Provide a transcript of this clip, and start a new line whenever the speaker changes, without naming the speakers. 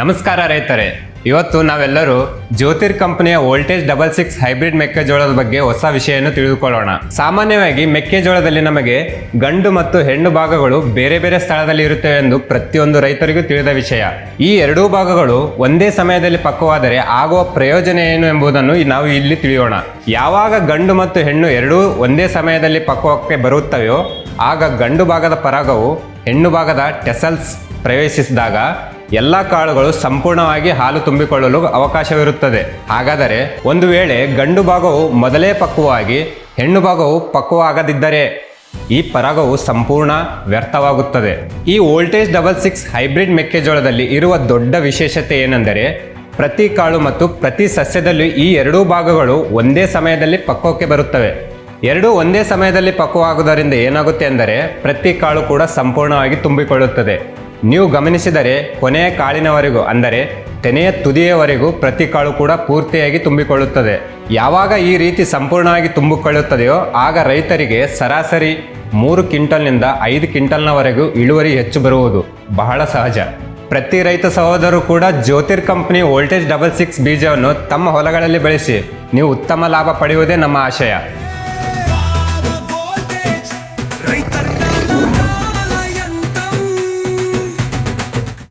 ನಮಸ್ಕಾರ ರೈತರೇ. ಇವತ್ತು ನಾವೆಲ್ಲರೂ ಜ್ಯೋತಿರ್ ಕಂಪನಿಯ ವೋಲ್ಟೇಜ್ ಡಬಲ್ ಸಿಕ್ಸ್ ಹೈಬ್ರಿಡ್ ಮೆಕ್ಕೆಜೋಳದ ಬಗ್ಗೆ ಹೊಸ ವಿಷಯವನ್ನು ತಿಳಿದುಕೊಳ್ಳೋಣ. ಸಾಮಾನ್ಯವಾಗಿ ಮೆಕ್ಕೆಜೋಳದಲ್ಲಿ ನಮಗೆ ಗಂಡು ಮತ್ತು ಹೆಣ್ಣು ಭಾಗಗಳು ಬೇರೆ ಬೇರೆ ಸ್ಥಳದಲ್ಲಿ ಇರುತ್ತವೆ ಎಂದು ಪ್ರತಿಯೊಂದು ರೈತರಿಗೂ ತಿಳಿದ ವಿಷಯ. ಈ ಎರಡೂ ಭಾಗಗಳು ಒಂದೇ ಸಮಯದಲ್ಲಿ ಪಕ್ವವಾದರೆ ಆಗುವ ಪ್ರಯೋಜನ ಏನು ಎಂಬುದನ್ನು ನಾವು ಇಲ್ಲಿ ತಿಳಿಯೋಣ. ಯಾವಾಗ ಗಂಡು ಮತ್ತು ಹೆಣ್ಣು ಎರಡೂ ಒಂದೇ ಸಮಯದಲ್ಲಿ ಪಕ್ವಕ್ಕೆ ಬರುತ್ತವೆಯೋ, ಆಗ ಗಂಡು ಭಾಗದ ಪರಾಗವು ಹೆಣ್ಣು ಭಾಗದ ಟೆಸಲ್ಸ್ ಪ್ರವೇಶಿಸಿದಾಗ ಎಲ್ಲ ಕಾಳುಗಳು ಸಂಪೂರ್ಣವಾಗಿ ಹಾಲು ತುಂಬಿಕೊಳ್ಳಲು ಅವಕಾಶವಿರುತ್ತದೆ. ಹಾಗಾದರೆ ಒಂದು ವೇಳೆ ಗಂಡು ಭಾಗವು ಮೊದಲೇ ಪಕ್ವವಾಗಿ, ಹೆಣ್ಣು ಭಾಗವು ಪಕ್ವವಾಗದಿದ್ದರೆ ಈ ಪರಾಗವು ಸಂಪೂರ್ಣ ವ್ಯರ್ಥವಾಗುತ್ತದೆ. ಈ ವೋಲ್ಟೇಜ್ ಡಬಲ್ ಸಿಕ್ಸ್ ಹೈಬ್ರಿಡ್ ಮೆಕ್ಕೆಜೋಳದಲ್ಲಿ ಇರುವ ದೊಡ್ಡ ವಿಶೇಷತೆ ಏನೆಂದರೆ, ಪ್ರತಿ ಕಾಳು ಮತ್ತು ಪ್ರತಿ ಸಸ್ಯದಲ್ಲಿ ಈ ಎರಡೂ ಭಾಗಗಳು ಒಂದೇ ಸಮಯದಲ್ಲಿ ಪಕ್ವಕ್ಕೆ ಬರುತ್ತವೆ. ಎರಡೂ ಒಂದೇ ಸಮಯದಲ್ಲಿ ಪಕ್ವವಾಗುವುದರಿಂದ ಏನಾಗುತ್ತೆ ಅಂದರೆ, ಪ್ರತಿ ಕಾಳು ಕೂಡ ಸಂಪೂರ್ಣವಾಗಿ ತುಂಬಿಕೊಳ್ಳುತ್ತದೆ. ನೀವು ಗಮನಿಸಿದರೆ ಕೊನೆಯ ಕಾಳಿನವರೆಗೂ, ಅಂದರೆ ತೆನೆಯ ತುದಿಯವರೆಗೂ ಪ್ರತಿ ಕಾಳು ಕೂಡ ಪೂರ್ತಿಯಾಗಿ ತುಂಬಿಕೊಳ್ಳುತ್ತದೆ. ಯಾವಾಗ ಈ ರೀತಿ ಸಂಪೂರ್ಣವಾಗಿ ತುಂಬಿಕೊಳ್ಳುತ್ತದೆಯೋ, ಆಗ ರೈತರಿಗೆ ಸರಾಸರಿ ಮೂರು ಕ್ವಿಂಟಲ್ನಿಂದ ಐದು ಕ್ವಿಂಟಲ್ನವರೆಗೂ ಇಳುವರಿ ಹೆಚ್ಚು ಬರುವುದು ಬಹಳ ಸಹಜ. ಪ್ರತಿ ರೈತ ಸಹೋದರರು ಕೂಡ Jyotir company voltage double six ಬೀಜವನ್ನು ತಮ್ಮ ಹೊಲಗಳಲ್ಲಿ ಬೆಳೆಸಿ, ನೀವು ಉತ್ತಮ ಲಾಭ ಪಡೆಯುವುದೇ ನಮ್ಮ ಆಶಯ.